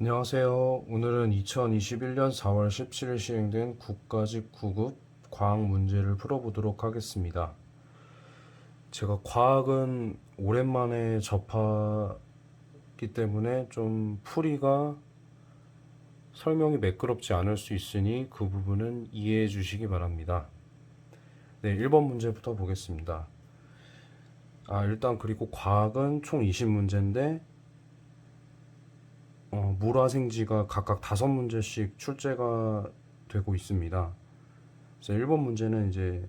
안녕하세요. 오늘은 2021년 4월 17일 시행된 국가직 9급 과학 문제를 풀어보도록 하겠습니다. 제가 과학은 오랜만에 접하기 때문에 좀 풀이가 설명이 매끄럽지 않을 수 있으니 그 부분은 이해해 주시기 바랍니다. 네, 1번 문제부터 보겠습니다. 아, 일단 그리고 과학은 총 20문제인데 어, 물화생지가 각각 다섯 문제씩 출제가 되고 있습니다. 그래서 1번 문제는 이제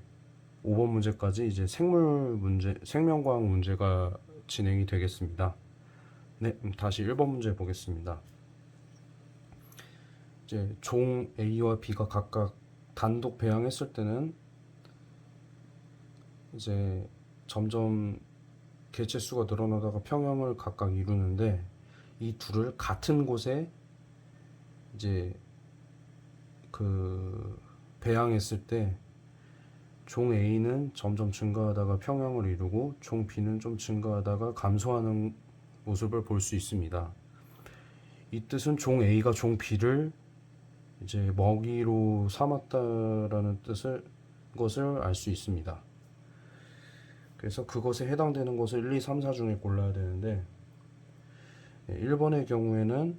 5번 문제까지 이제 생물 문제, 생명과학 문제가 진행이 되겠습니다. 네, 다시 1번 문제 보겠습니다. 이제 종 A와 B가 각각 단독 배양했을 때는 이제 점점 개체 수가 늘어나다가 평형을 각각 이루는데 이 둘을 같은 곳에 이제 그 배양했을 때 종 A는 점점 증가하다가 평형을 이루고 종 B는 좀 증가하다가 감소하는 모습을 볼 수 있습니다. 이 뜻은 종 A가 종 B를 이제 먹이로 삼았다라는 뜻을 것을 알 수 있습니다. 그래서 그것에 해당되는 것을 1, 2, 3, 4 중에 골라야 되는데 1번의 경우에는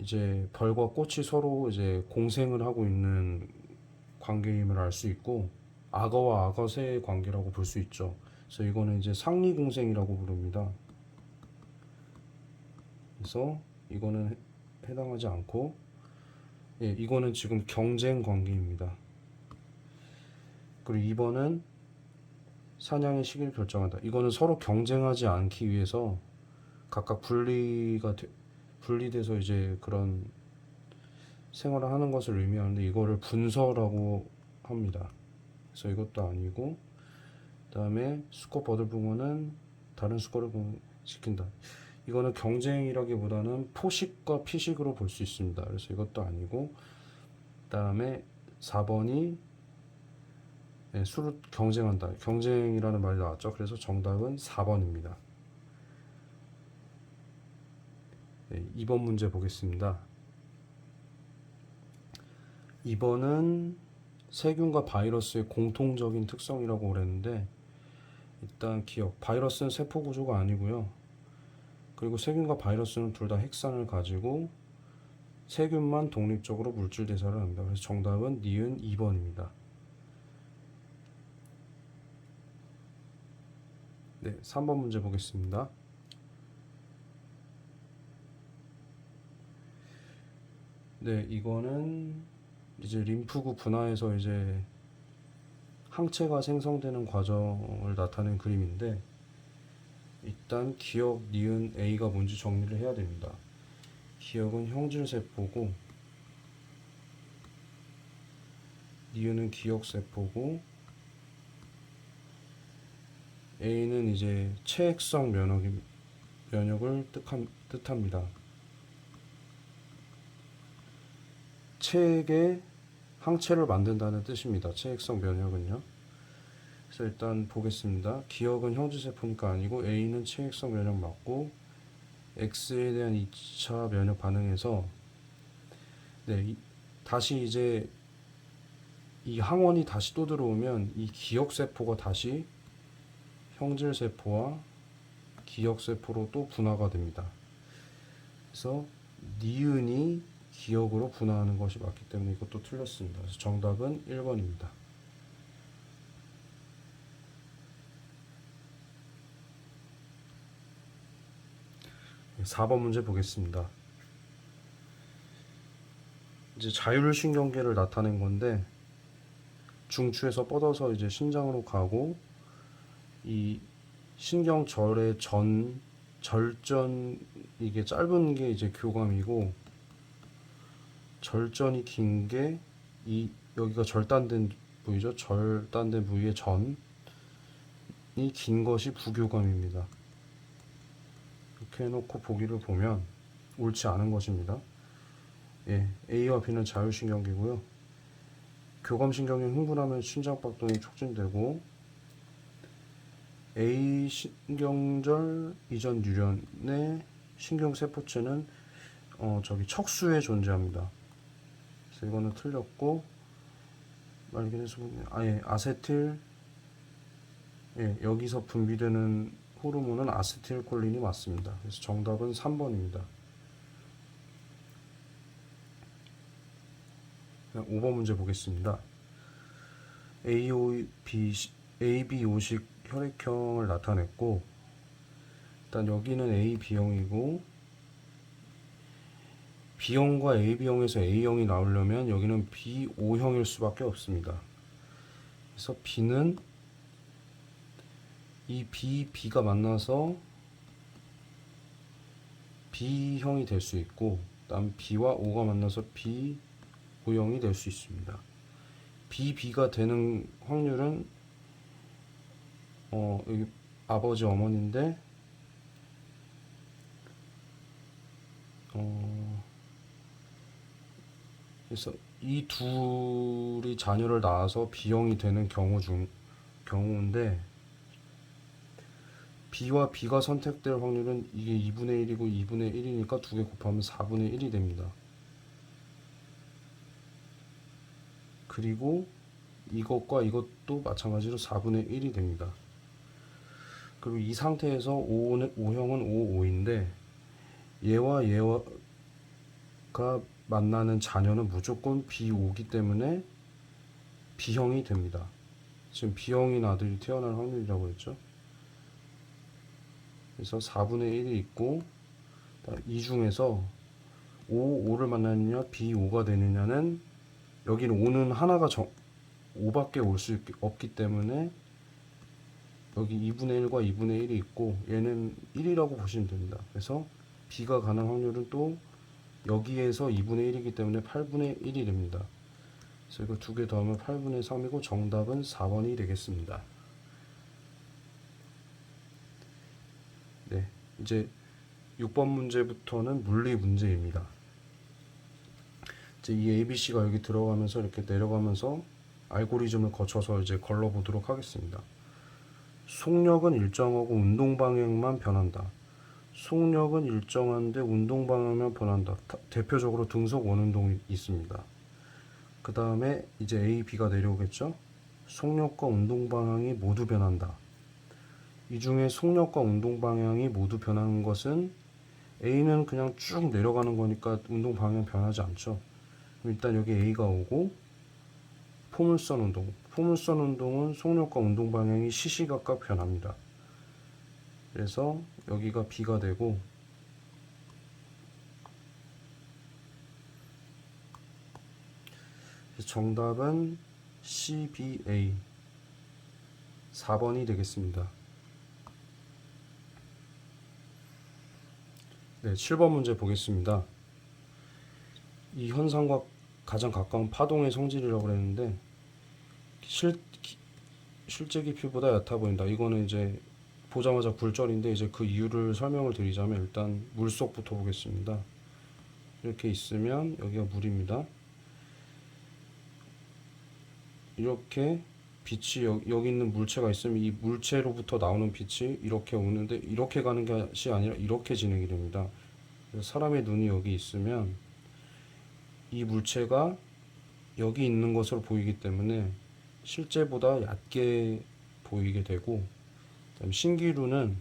이제 벌과 꽃이 서로 이제 공생을 하고 있는 관계임을 알 수 있고 악어와 악어새의 관계라고 볼 수 있죠. 그래서 이거는 이제 상리 공생이라고 부릅니다. 그래서 이거는 해- 해당하지 않고 예, 이거는 지금 경쟁 관계입니다. 그리고 2번은 사냥의 시기를 결정한다. 이거는 서로 경쟁하지 않기 위해서 각각 분리가 돼- 분리돼서 이제 그런 생활을 하는 것을 의미하는데 이거를 분서라고 합니다. 그래서 이것도 아니고 그다음에 수컷 버들붕어는 다른 수컷을 보- 지킨다. 이거는 경쟁이라기보다는 포식과 피식으로 볼 수 있습니다. 그래서 이것도 아니고 그다음에 4번이 네, 수를 경쟁한다. 경쟁이라는 말이 나왔죠. 그래서 정답은 4번입니다. 네, 2번 문제 보겠습니다. 2번은 세균과 바이러스의 공통적인 특성이라고 그랬는데 일단 기억 바이러스는 세포 구조가 아니고요. 그리고 세균과 바이러스는 둘 다 핵산을 가지고 세균만 독립적으로 물질 대사를 합니다. 그래서 정답은 니은 2번입니다. 네, 3번 문제 보겠습니다. 네, 이거는 이제 림프구 분화에서 이제 항체가 생성되는 과정을 나타낸 그림인데 일단 기억, 니은, A가 뭔지 정리를 해야 됩니다. 기억은 형질세포고 니은은 기억세포고 A는 이제 체액성 면역이, 면역을 뜻함, 뜻합니다. 체액에 항체를 만든다는 뜻입니다. 체액성 면역은요. 그래서 일단 보겠습니다. 기억은 형질세포니까 아니고 A는 체액성 면역 맞고 X에 대한 2차 면역 반응에서 네, 이- 다시 이제 이 항원이 다시 또 들어오면 이 기억세포가 다시 형질세포와 기억세포로 또 분화가 됩니다. 그래서 니은이 기억으로 분화하는 것이 맞기 때문에 이것도 틀렸습니다. 그래서 정답은 1번입니다. 4번 문제 보겠습니다. 이제 자율신경계를 나타낸 건데 중추에서 뻗어서 이제 신장으로 가고 이 신경절의 전 절전 이게 짧은 게 이제 교감이고 절전이 긴 게 이 여기가 절단된 부위죠. 절단된 부위의 전이 긴 것이 부교감입니다. 이렇게 해놓고 보기를 보면 옳지 않은 것입니다. 예, A와 B는 자율신경계고요. 교감신경이 흥분하면 심장박동이 촉진되고 A 신경절 이전 유련의 신경세포체는 어 저기 척수에 존재합니다. 이거는 틀렸고 말기에서 보면 아예 아세틸 예 여기서 분비되는 호르몬은 아세틸콜린이 맞습니다. 그래서 정답은 3번입니다. 5번 문제 보겠습니다. AO, B, ABO식 혈액형을 나타냈고 일단 여기는 A, B형이고 B형과 AB형에서 A형이 나오려면 여기는 B5형일 수밖에 없습니다. 그래서 B는 이 B, B가 만나서 B형이 될 수 있고 다음 B와 O가 만나서 B, O형이 될 수 있습니다. B, B가 되는 확률은 어, 여기 아버지 어머니인데 어, 그래서 이 둘이 자녀를 낳아서 B형이 되는 경우 중 경우인데 B와 B가 선택될 확률은 이게 2분의 1이고 2분의 1이니까 두 개 곱하면 4분의 1이 됩니다. 그리고 이것과 이것도 마찬가지로 4분의 1이 됩니다. 그리고 이 상태에서 5는, 5형은 5, 5인데 얘와 얘가 만나는 자녀는 무조건 B5기 때문에 B형이 됩니다. 지금 B형인 아들이 태어날 확률이라고 했죠. 그래서 4분의 1이 있고 이 중에서 5, 5를 만나느냐 B5가 되느냐는 여기는 5는 하나가 정, 5밖에 올 수 없기 때문에 여기 2분의 1과 2분의 1이 있고 얘는 1이라고 보시면 됩니다. 그래서 B가 가는 확률은 또 여기에서 2분의 1이기 때문에 8분의 1이 됩니다. 그래서 이거 두 개 더하면 8분의 3이고 정답은 4번이 되겠습니다. 네, 이제 6번 문제부터는 물리 문제입니다. 이제 이 ABC가 여기 들어가면서 이렇게 내려가면서 알고리즘을 거쳐서 이제 걸러보도록 하겠습니다. 속력은 일정하고 운동 방향만 변한다. 속력은 일정한데 운동 방향만 변한다. 다- 대표적으로 등속 원운동이 있습니다. 그 다음에 이제 A, B가 내려오겠죠? 속력과 운동 방향이 모두 변한다. 이 중에 속력과 운동 방향이 모두 변하는 것은 A는 그냥 쭉 내려가는 거니까 운동 방향 변하지 않죠. 일단 여기 A가 오고 포물선 운동. 포물선 운동은 속력과 운동 방향이 시시각각 변합니다. 그래서 여기가 B가 되고 정답은 CBA 4번이 되겠습니다. 네, 7번 문제 보겠습니다. 이 현상과 가장 가까운 파동의 성질이라고 그랬는데 실 기- 실제 깊이보다 얕아 보인다. 이거는 이제 보자마자 굴절인데 이제 그 이유를 설명을 드리자면 일단 물속부터 보겠습니다. 이렇게 있으면 여기가 물입니다. 이렇게 빛이 여, 여기 있는 물체가 있으면 이 물체로부터 나오는 빛이 이렇게 오는데 이렇게 가는 것이 아니라 이렇게 진행이 됩니다. 사람의 눈이 여기 있으면 이 물체가 여기 있는 것으로 보이기 때문에 실제보다 얕게 보이게 되고 신기루는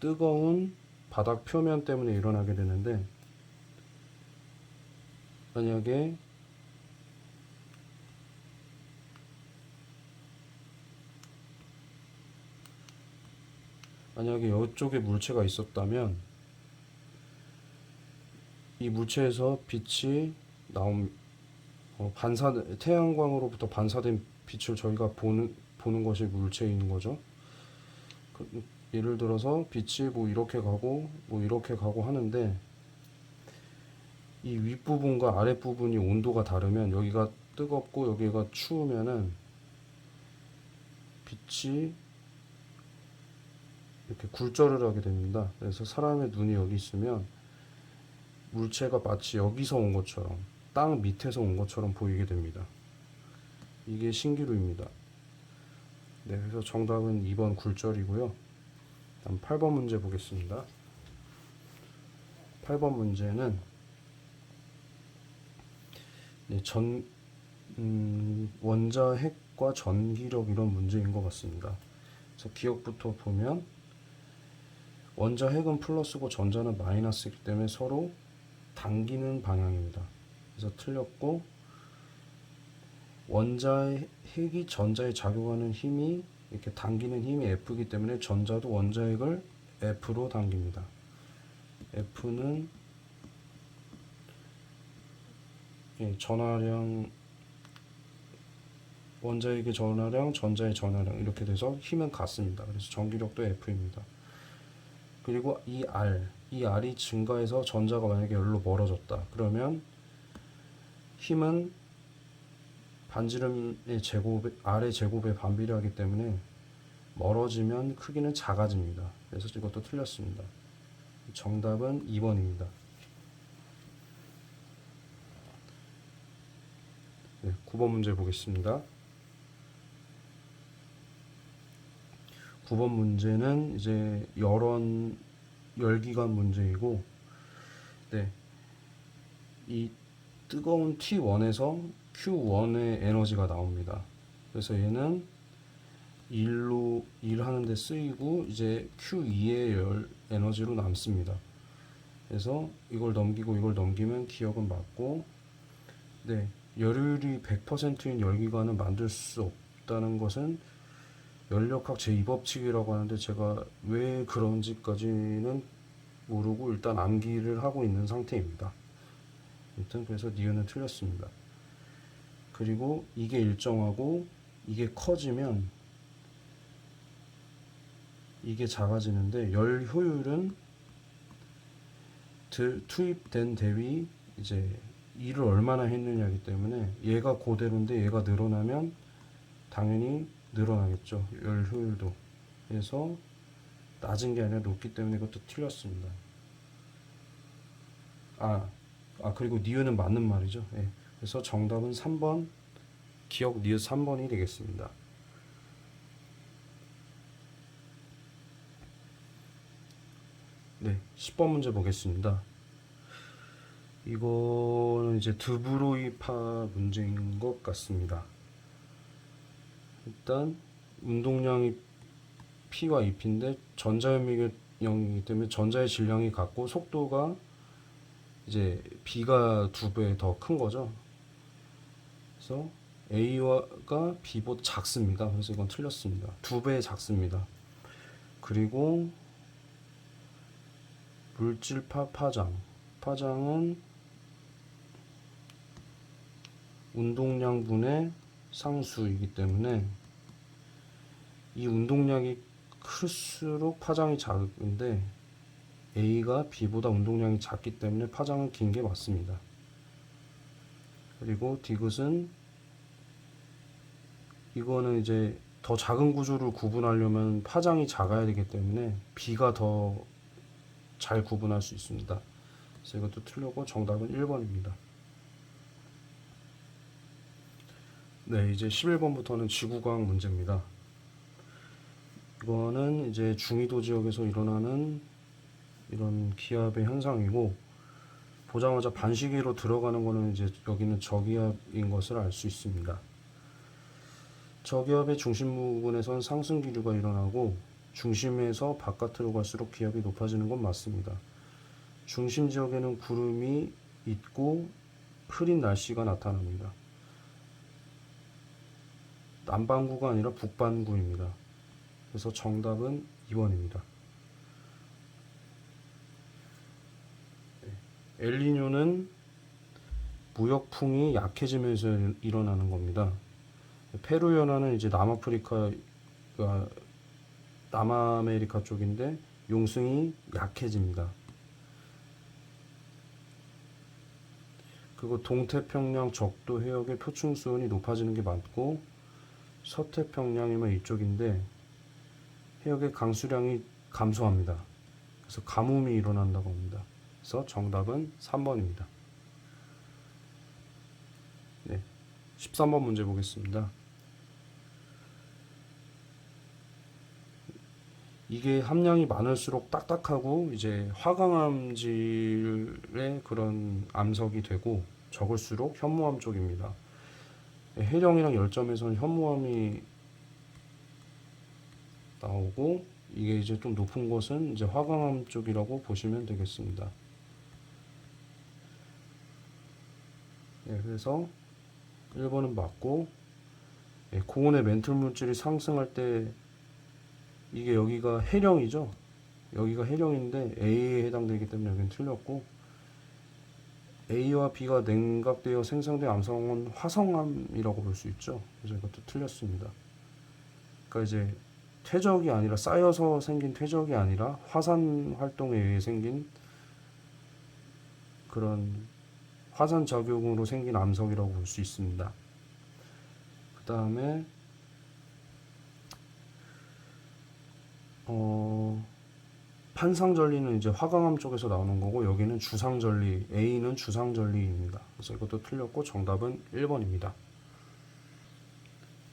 뜨거운 바닥 표면 때문에 일어나게 되는데 만약에 만약에 이쪽에 물체가 있었다면 이 물체에서 빛이 나옴 어, 반사 태양광으로부터 반사된 빛을 저희가 보는 보는 것이 물체인 거죠. 그, 예를 들어서 빛이 뭐 이렇게 가고 뭐 이렇게 가고 하는데 이 윗부분과 아랫부분이 온도가 다르면 여기가 뜨겁고 여기가 추우면은 빛이 이렇게 굴절을 하게 됩니다. 그래서 사람의 눈이 여기 있으면 물체가 마치 여기서 온 것처럼 땅 밑에서 온 것처럼 보이게 됩니다. 이게 신기루입니다. 네, 그래서 정답은 2번 굴절이고요. 다음 8번 문제 보겠습니다. 8번 문제는 네, 전 음, 원자 핵과 전기력 이런 문제인 것 같습니다. 그래서 기억부터 보면 원자 핵은 플러스고 전자는 마이너스이기 때문에 서로 당기는 방향입니다. 그래서 틀렸고 원자의 핵이 전자에 작용하는 힘이 이렇게 당기는 힘이 F이기 때문에 전자도 원자 핵을 F로 당깁니다. F는 예, 전하량 원자핵의 전하량, 전자의 전하량 이렇게 돼서 힘은 같습니다. 그래서 전기력도 F입니다. 그리고 이 R, 이 R이 증가해서 전자가 만약에 열로 멀어졌다. 그러면 힘은 반지름의 제곱에 R의 제곱에 반비례하기 때문에 멀어지면 크기는 작아집니다. 그래서 이것도 틀렸습니다. 정답은 2번입니다. 네, 9번 문제 보겠습니다. 9번 문제는 이제 열원 열기관 문제이고 네. 이 뜨거운 T1에서 Q1의 에너지가 나옵니다. 그래서 얘는 1로 일하는 데 쓰이고 이제 Q2의 열 에너지로 남습니다. 그래서 이걸 넘기고 이걸 넘기면 기억은 맞고 네. 열율이 100%인 열기관은 만들 수 없다는 것은 연력학 제2법칙이라고 하는데 제가 왜 그런지까지는 모르고 일단 암기를 하고 있는 상태입니다. 일단 그래서 니은은 틀렸습니다. 그리고 이게 일정하고 이게 커지면 이게 작아지는데 열 효율은 드- 투입된 대비 이제 일을 얼마나 했느냐기 때문에 얘가 그대로인데 얘가 늘어나면 당연히 늘어나겠죠. 열 효율도. 그래서 낮은 게 아니라 높기 때문에 이것도 틀렸습니다. 아, 아 그리고 니은은 맞는 말이죠. 예. 그래서 정답은 3번 기억 니은 3번이 되겠습니다. 네, 10번 문제 보겠습니다. 이거는 이제 드브로이파 문제인 것 같습니다. 일단 운동량이 P와 EP인데 전자현미경 0이기 때문에 전자의 질량이 같고 속도가 이제 B가 두 배 더 큰 거죠. 그래서 A가 B보다 작습니다. 그래서 이건 틀렸습니다. 두 배 작습니다. 그리고 물질파 파장. 파장은 운동량 분의 상수이기 때문에 이 운동량이 클수록 파장이 작은데 A가 B보다 운동량이 작기 때문에 파장은 긴 게 맞습니다. 그리고 디귿은 이거는 이제 더 작은 구조를 구분하려면 파장이 작아야 되기 때문에 B가 더 잘 구분할 수 있습니다. 그래서 이것도 틀렸고 정답은 1번입니다. 네, 이제 11번부터는 지구과학 문제입니다. 이거는 이제 중위도 지역에서 일어나는 이런 기압의 현상이고 보자마자 반시계로 들어가는 거는 이제 여기는 저기압인 것을 알 수 있습니다. 저기압의 중심 부분에선 상승 기류가 일어나고 중심에서 바깥으로 갈수록 기압이 높아지는 건 맞습니다. 중심 지역에는 구름이 있고 흐린 날씨가 나타납니다. 남반구가 아니라 북반구입니다. 그래서 정답은 2번입니다. 엘니뇨는 무역풍이 약해지면서 일어나는 겁니다. 페루 연화는 이제 남아프리카, 가 남아메리카 쪽인데 용승이 약해집니다. 그리고 동태평양 적도 해역의 표층 수온이 높아지는 게 맞고 서태평양이면 이쪽인데 해역의 강수량이 감소합니다. 그래서 가뭄이 일어난다고 합니다. 그래서 정답은 3번입니다. 네. 13번 문제 보겠습니다. 이게 함량이 많을수록 딱딱하고 이제 화강암질을 해령들의 그런 암석이 되고 적을수록 현무암 쪽입니다. 예, 해령이랑 열점에서는 현무암이 나오고 이게 이제 좀 높은 곳은 이제 화강암 쪽이라고 보시면 되겠습니다. 예, 그래서 1번은 맞고 예, 고온의 멘틀 물질이 상승할 때 이게 여기가 해령이죠. 여기가 해령인데 A에 해당되기 때문에 여기는 틀렸고 A와 B가 냉각되어 생성된 암성은 화성암이라고 볼 수 있죠. 그래서 이것도 틀렸습니다. 그러니까 이제 퇴적이 아니라 쌓여서 생긴 퇴적이 아니라 화산 활동에 의해 생긴 그런 화산 작용으로 생긴 암석이라고 볼 수 있습니다. 그 다음에 어, 판상전리는 이제 화강암 쪽에서 나오는 거고 여기는 주상전리 A는 주상전리입니다. 그래서 이것도 틀렸고 정답은 1번입니다.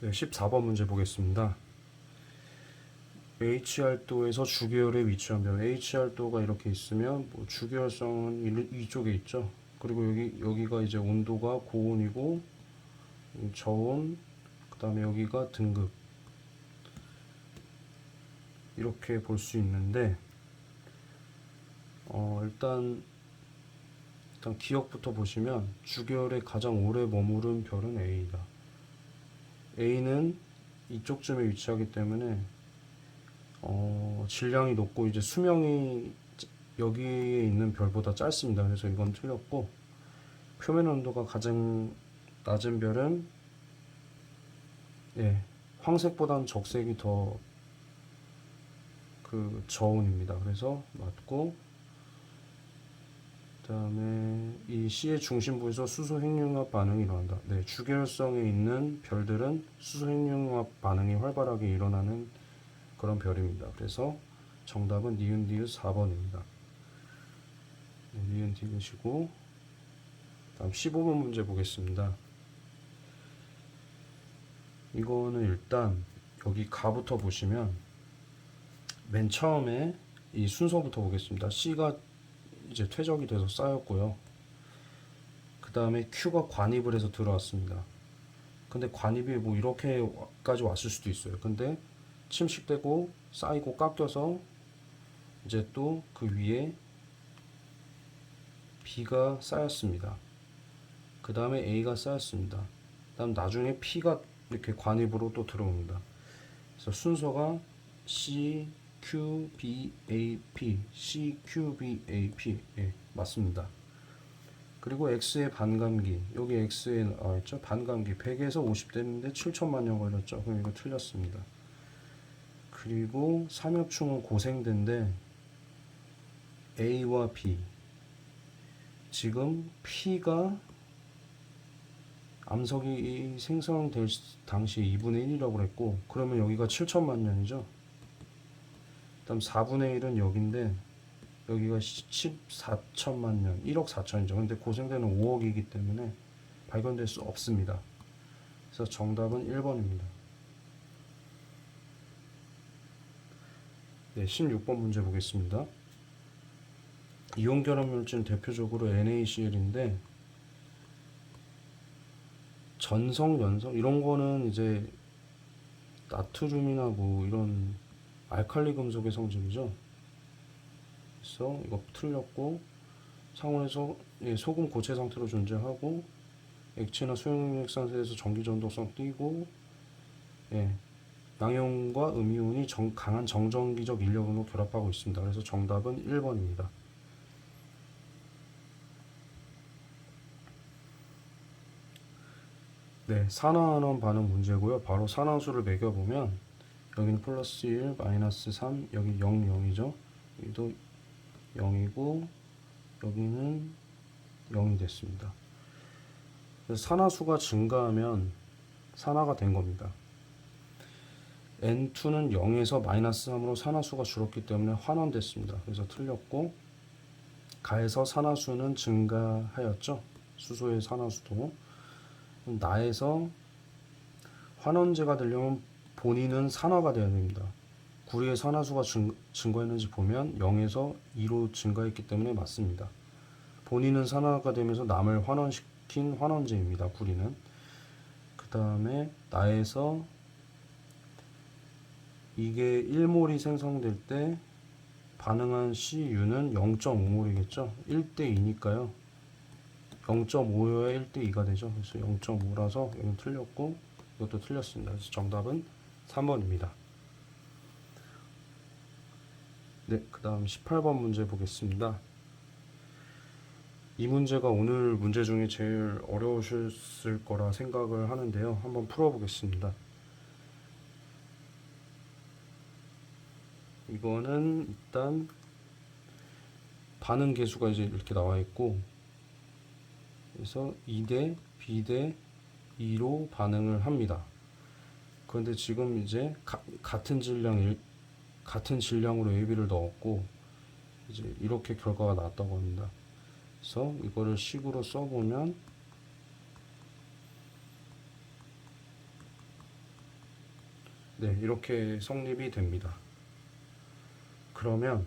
네, 14번 문제 보겠습니다. HR도에서 주계열에 위치한 변 HR도가 이렇게 있으면 뭐 주계열성은 이- 이쪽에 있죠. 그리고 여기 여기가 이제 온도가 고온이고 이 저온 그다음에 여기가 등급 이렇게 볼 수 있는데 어 일단 일단 기억부터 보시면 주계열에 가장 오래 머무른 별은 A다. A는 이쪽쯤에 위치하기 때문에 어, 질량이 높고 이제 수명이 짜- 여기에 있는 별보다 짧습니다. 그래서 이건 틀렸고 표면 온도가 가장 낮은 별은 예, 황색보다는 적색이 더 그 저온입니다. 그래서 맞고 그다음에 이 C의 중심부에서 수소 핵융합 반응이 일어난다. 네, 주계열성에 있는 별들은 수소 핵융합 반응이 활발하게 일어나는 그런 별입니다. 그래서 정답은 니은 디귿 4번입니다. 네, 니은 디귿이고 다음 15번 문제 보겠습니다. 이거는 일단 여기 가부터 보시면 맨 처음에 이 순서부터 보겠습니다. C가 이제 퇴적이 돼서 쌓였고요. 그 다음에 Q가 관입을 해서 들어왔습니다. 근데 관입이 뭐 이렇게까지 왔을 수도 있어요. 근데 침식되고 쌓이고 깎여서 이제 또 그 위에 B가 쌓였습니다. 그 다음에 A가 쌓였습니다. 다음 나중에 P가 이렇게 관입으로 또 들어옵니다. 그래서 순서가 C, Q, B, A, P, C, Q, B, A, P 예, 맞습니다. 그리고 X의 반감기 여기 X에 나와 있죠 반감기 100에서 50 됐는데 7천만 년 걸렸죠 그럼 이거 틀렸습니다. 그리고 삼엽충은 고생대인데 A와 B 지금 P가 암석이 생성될 당시 2분의 1이라고 그랬고 그러면 여기가 7천만 년이죠. 그다음 4분의 1은 여기인데 여기가 14천만 년, 1억 4천이죠. 근데 고생대는 5억이기 때문에 발견될 수 없습니다. 그래서 정답은 1번입니다. 네, 16번 문제 보겠습니다. 이온 결합 물질 대표적으로 NaCl인데 전성, 연성 이런 거는 이제 나트륨이나 뭐 이런 알칼리 금속의 성질이죠. 그래서 이거 틀렸고 상온에서 예, 소금 고체 상태로 존재하고 액체나 수용액 상태에서 전기 전도성 띄고 예, 양이온과 음이온이 정- 강한 정전기적 인력으로 결합하고 있습니다. 그래서 정답은 1번입니다. 네, 산화환원 반응 문제고요. 바로 산화수를 매겨보면 여기는 플러스 1, 마이너스 3, 여기 0, 0이죠. 여기도 0이고 여기는 0이 됐습니다. 산화수가 증가하면 산화가 된 겁니다. N2는 0에서 마이너스 3으로 산화수가 줄었기 때문에 환원됐습니다. 그래서 틀렸고 가에서 산화수는 증가하였죠. 수소의 산화수도 나에서 환원제가 되려면 본인은 산화가 되어야 됩니다. 구리의 산화수가 증, 증가했는지 보면 0에서 2로 증가했기 때문에 맞습니다. 본인은 산화가 되면서 남을 환원시킨 환원제입니다. 구리는. 그 다음에 나에서 이게 1몰이 생성될 때 반응한 CU는 0.5몰이겠죠. 1대 2니까요. 0.5여야 1대 2가 되죠. 그래서 0.5라서 여기 틀렸고 이것도 틀렸습니다. 그래서 정답은 3번입니다. 네, 그 다음 18번 문제 보겠습니다. 이 문제가 오늘 문제 중에 제일 어려우셨을 거라 생각을 하는데요. 한번 풀어보겠습니다. 이거는 일단 반응 계수가 이제 이렇게 나와 있고 그래서 2대 B대 2로 반응을 합니다. 그런데 지금 이제 가, 같은 질량 일, 같은 질량으로 AB를 넣었고 이제 이렇게 결과가 나왔다고 합니다. 그래서 이거를 식으로 써보면 네 이렇게 성립이 됩니다. 그러면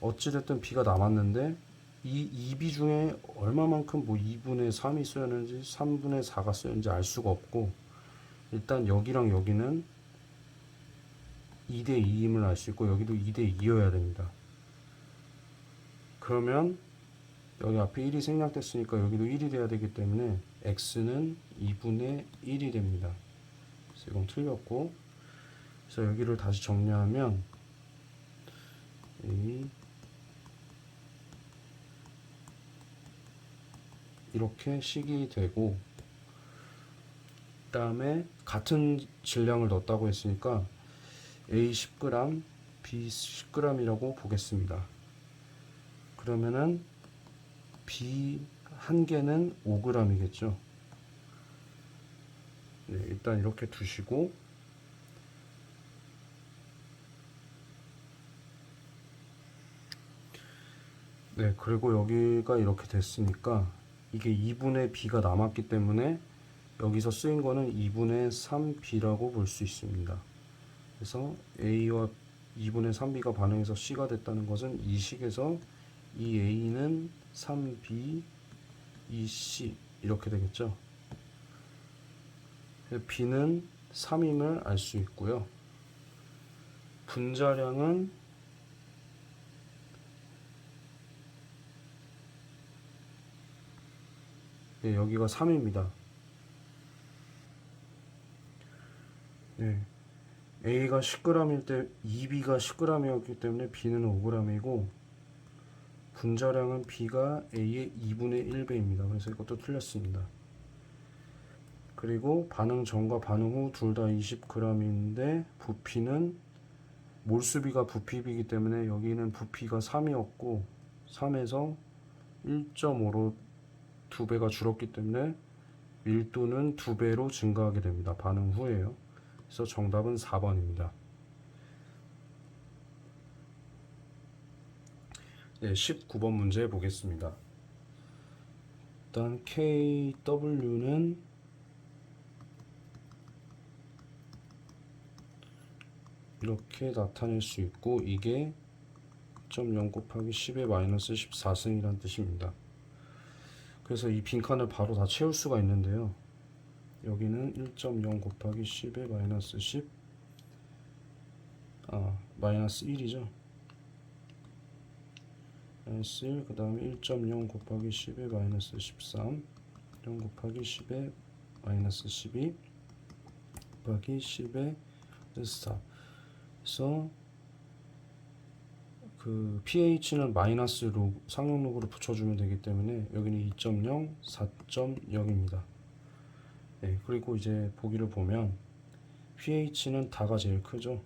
어찌됐든 B가 남았는데 이 2B 중에 얼마만큼 뭐 2분의 3이 쓰였는지 3분의 4가 쓰였는지 알 수가 없고 일단 여기랑 여기는 2대 2임을 알 수 있고 여기도 2대 2여야 됩니다. 그러면 여기 앞에 1이 생략됐으니까 여기도 1이 돼야 되기 때문에 x는 2분의 1이 됩니다. 그래서 이건 틀렸고 그래서 여기를 다시 정리하면 이 이렇게 식이 되고 그 다음에 같은 질량을 넣었다고 했으니까 A 10g, B 10g이라고 보겠습니다. 그러면은 B 한 개는 5g이겠죠. 네, 일단 이렇게 두시고 네, 그리고 여기가 이렇게 됐으니까 이게 2분의 b가 남았기 때문에 여기서 쓰인 거는 2분의 3b라고 볼 수 있습니다. 그래서 a와 2분의 3b가 반응해서 c가 됐다는 것은 이 식에서 이 a는 3b, 이 c 이렇게 되겠죠. b는 3임을 알 수 있고요. 분자량은 네, 여기가 3입니다. 네. A가 10g일 때 2B가 10g이었기 때문에 B는 5g이고 분자량은 B가 A의 2분의 1배입니다. 그래서 이것도 틀렸습니다. 그리고 반응 전과 반응 후 둘 다 20g인데 부피는 몰수비가 부피비이기 때문에 여기는 부피가 3이었고 3에서 1.5로 두 배가 줄었기 때문에 밀도는 두 배로 증가하게 됩니다. 반응 후에요. 그래서 정답은 4번입니다. 네, 19번 문제 보겠습니다. 일단 KW는 이렇게 나타낼 수 있고 이게 0.0 곱하기 10의 마이너스 14승이란 뜻입니다. 그래서 이 빈칸을 바로 다 채울 수가 있는데요. 여기는 1.0 곱하기 10의 마이너스 10 아, 마이너스 1이죠. 마이너스 1, 그 다음에 1.0 곱하기 10의 마이너스 13 0 곱하기 10의 마이너스 12 곱하기 10의 4 그래서 그 pH는 마이너스로 상용록으로 붙여주면 되기 때문에 여기는 2.0, 4.0입니다. 네, 그리고 이제 보기를 보면 pH는 다가 제일 크죠.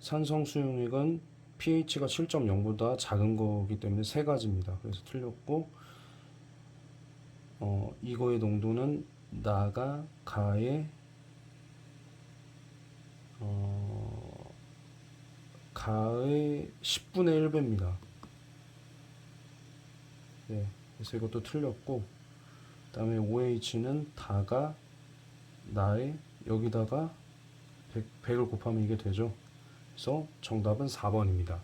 산성 수용액은 pH가 7.0보다 작은 거기 때문에 세 가지입니다. 그래서 틀렸고 어, 이거의 농도는 나가 가의 어, 가의 10분의 1배입니다. 네, 그래서 이것도 틀렸고, 그 다음에 OH는 다가 나의 여기다가 100, 100 을 곱하면 이게 되죠. 그래서 정답은 4번입니다.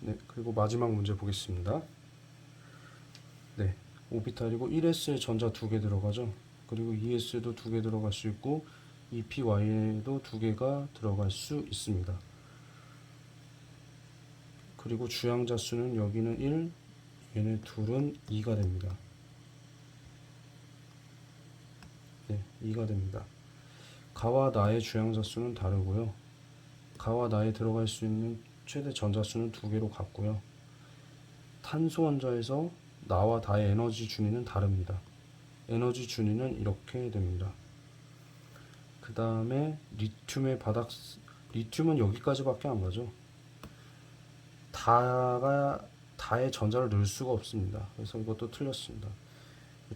네, 그리고 마지막 문제 보겠습니다. 네, 오비탈이고 1s에 전자 두 개 들어가죠. 그리고 2s도 두 개 들어갈 수 있고 EPY에도 두 개가 들어갈 수 있습니다. 그리고 주양자 수는 여기는 1, 얘네 둘은 2가 됩니다. 네, 2가 됩니다. 가와 나의 주양자 수는 다르고요. 가와 나에 들어갈 수 있는 최대 전자 수는 두 개로 같고요. 탄소 원자에서 나와 다의 에너지 준위는 다릅니다. 에너지 준위는 이렇게 됩니다. 그 다음에 리튬의 바닥 리튬은 여기까지밖에 안 가죠. 다가 다의 전자를 넣을 수가 없습니다. 그래서 이것도 틀렸습니다.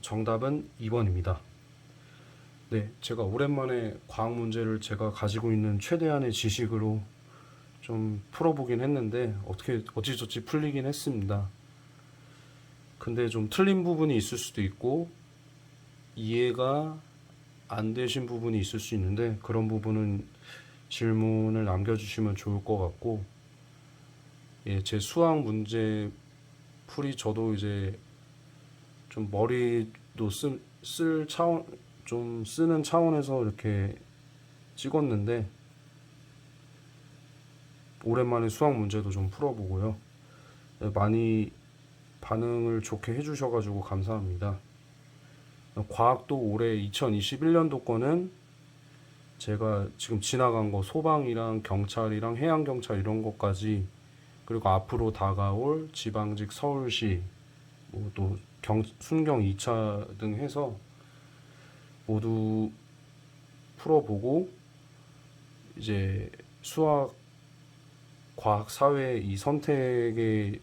정답은 2번입니다. 네, 제가 오랜만에 과학 문제를 제가 가지고 있는 최대한의 지식으로 좀 풀어보긴 했는데 어떻게 어찌저찌 풀리긴 했습니다. 근데 좀 틀린 부분이 있을 수도 있고 이해가 안 되신 부분이 있을 수 있는데 그런 부분은 질문을 남겨주시면 좋을 것 같고 예, 제 수학 문제 풀이 저도 이제 좀 머리도 쓸, 쓸 차원 좀 쓰는 차원에서 이렇게 찍었는데 오랜만에 수학 문제도 좀 풀어보고요. 예, 많이 반응을 좋게 해주셔가지고 감사합니다. 과학도 올해 2021년도 거는 제가 지금 지나간 거 소방이랑 경찰이랑 해양경찰 이런 것까지 그리고 앞으로 다가올 지방직 서울시 뭐또 순경 2차 등 해서 모두 풀어보고 이제 수학, 과학, 사회 이 선택의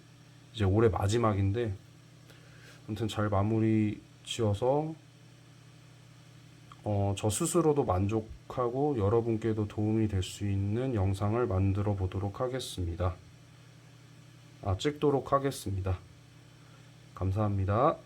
이제 올해 마지막인데 아무튼 잘 마무리 지어서 어, 저 스스로도 만족하고 여러분께도 도움이 될 수 있는 영상을 만들어 보도록 하겠습니다. 아, 찍도록 하겠습니다. 감사합니다.